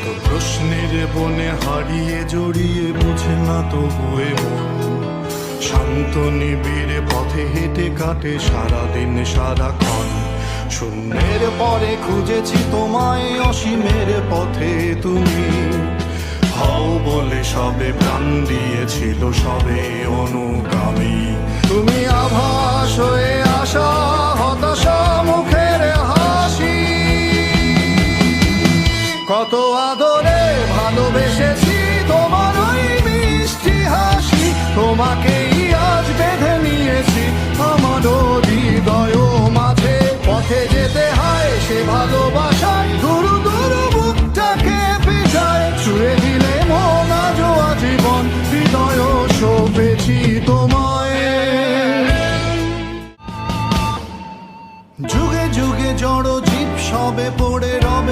প্রশ্নের বনে হারিয়ে জড়িয়ে বুঝে না তো বয়ে মন শান্ত নিবিড় পথে হেঁটে কাটে সারাদিন সারাক্ষণ। শূন্যের পরে খুঁজেছি তোমায় অসীমের পথে তুমি। হও বলে সবে প্রাণ দিয়েছিল সবে অনুগামী। তুমি আভাস কত আদরে ভালোবেসেছি তোমার ওই মিষ্টি হাসি। তোমাকেই আজ বেঁধে নিয়েছি আমার হৃদয় মাঝে। পথে যেতে হয় সে ভালোবাসায়। দুরু দুরু বুকটাকে পিছায় ছুঁয়ে দিলে মন আজও আজীবন হৃদয় শোভেছি তোমায়। যুগে যুগে জড় জীব সবে পড়ে রবে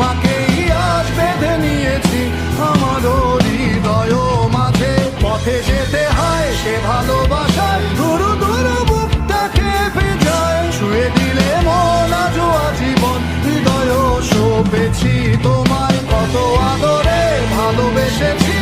তোমাকেই আজ বেঁধে নিয়েছি আমার হৃদয় মাঝে। পথে যেতে হয় সে ভালোবাসায় দুরু দুরু বুকটাকে পেঁচায় ছুঁয়ে দিলে মন আজো আজীবন হৃদয় শোপেছি তোমায়। কত আদরে ভালোবেসেছি